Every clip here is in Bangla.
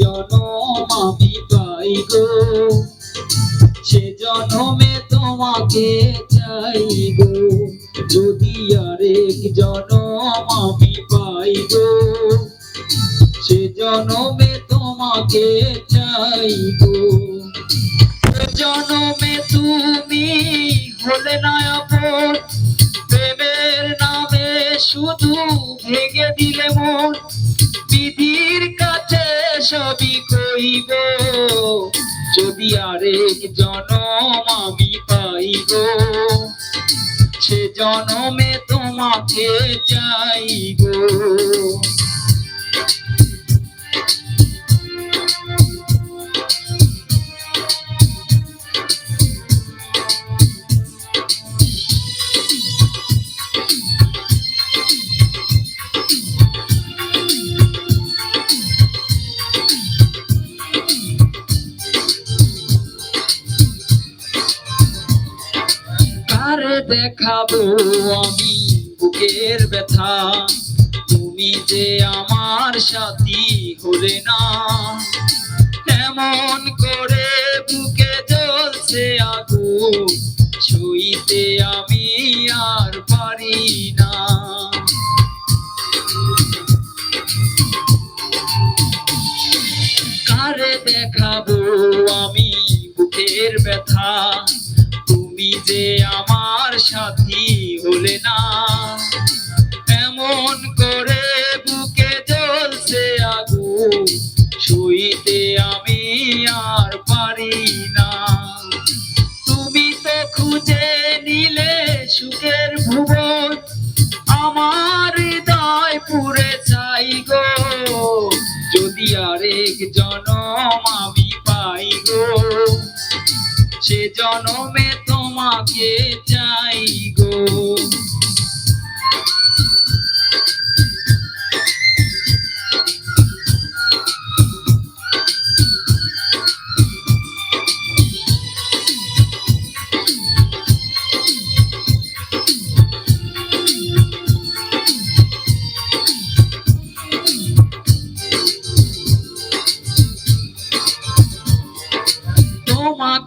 জনম আমি সে জনমে তোমাকে চাই যদি আরেক জনম আমি সে জনমে তোমাকে চাই গো জনমে তুমি হলে না আপন প্রেমের নামে শুধু ভেঙে দিলে মন। বিধির কাছে সবই কইব। যদি আরেক জনম আমি পাইব, সে জনমে তোমাকে চাইব। দেখাবো আমি বুকের ব্যথা। তুমি যে আমার সাথী হলে না। এমন করে বুকে জ্বলছে আগুন ছুঁইতে আমি আর পারি না। কারে দেখাবো আমি বুকের ব্যথা? তুমি যে আমার সাথী হলে না। এমন করে বুকে জ্বলছে আগুন শুইতে আমি আর পারি না। তুমি তো খুঁজে নিলে সুখের ভুবন, আমার হৃদয় পুরে চাই গো। যদি আরেক জনম আমি পাই গো, সে জনমে তোমাকে চাই গো।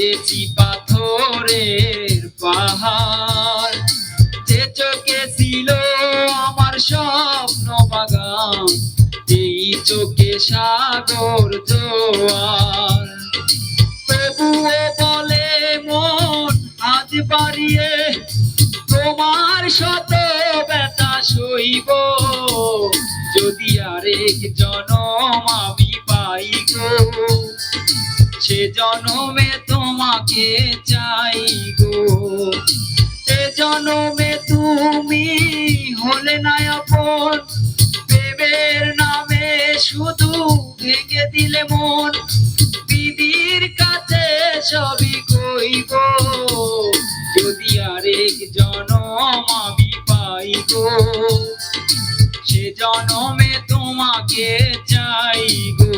হয়েছি পাথরের পাহাড়। যে চোখে ছিল আমার স্বপ্ন বাগান, এই চোখে সাগর জোয়ার। তবুও বলে, মন আজ বাড়িয়ে তোমার শত ব্যথা সইব। যদি আরেক জনম জনমে তোমাকে চাই গো। এ জনমে তুমি হলে না আপন প্রেমের নামে শুধু ভেঙে দিলে মন। দিদির কাছে সবই কইব, যদি আরেক জনম আমি পাই গো। সে জনমে তোমাকে চাই গো।